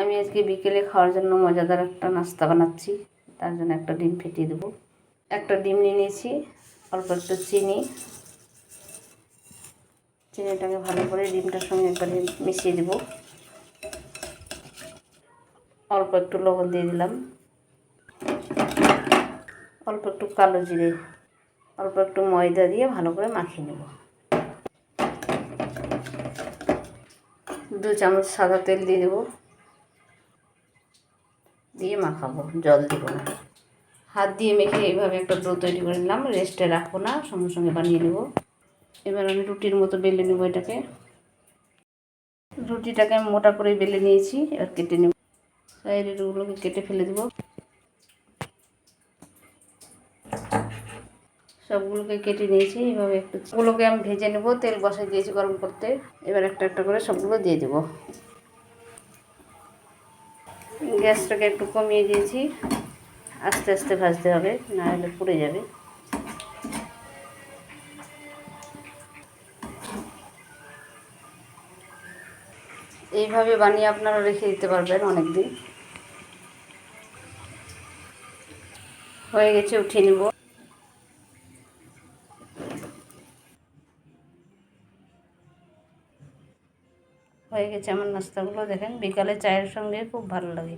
আমি আজকে বিকেলে খাওয়ার জন্য মজাদার একটা নাস্তা বানাচ্ছি। তার জন্য একটা ডিম ফেটিয়ে দেবো। একটা ডিম নিয়ে নিয়েছি, অল্প একটু চিনি। চিনিটাকে ভালো করে ডিমটার সঙ্গে একবারে মিশিয়ে দেবো। অল্প একটু লবণ দিয়ে দিলাম। অল্প একটু কালো জিরে, অল্প একটু ময়দা দিয়ে ভালো করে মাখিয়ে নেব। দু চামচ সাদা তেল দিয়ে দেবো। দিয়ে মাখাবো, জল দেবো না। হাত দিয়ে মেখে এইভাবে একটা ডো তৈরি করে নিলাম, রেস্টে রাখব না, সঙ্গে সঙ্গে বানিয়ে নেব। এবার আমি রুটির মতো বেলে নেব এটাকে। রুটিটাকে আমি মোটা করে বেলে নিয়েছি, এবার কেটে নেব। সাইডের ওগুলোকে কেটে ফেলে দেবো। সবগুলোকে কেটে নিয়েছি এভাবে একটু। ওগুলোকে আমি ভেজে নেব, তেল বসাই দিয়েছি গরম করতে। এবার একটা একটা করে সবগুলো দিয়ে দেবো। গ্যাসটাকে একটু কমিয়ে দিয়েছি। আস্তে আস্তে ভাজতে হবে, না হলে পুড়ে যাবে। এইভাবে বানিয়ে আপনারা রেখে দিতে পারবেন অনেক দিন হয়ে গেছে, উঠিয়ে নেব। হয়ে গেছে আমার নাস্তাগুলো দেখেন। বিকালে চায়ের সঙ্গে খুব ভালো লাগে।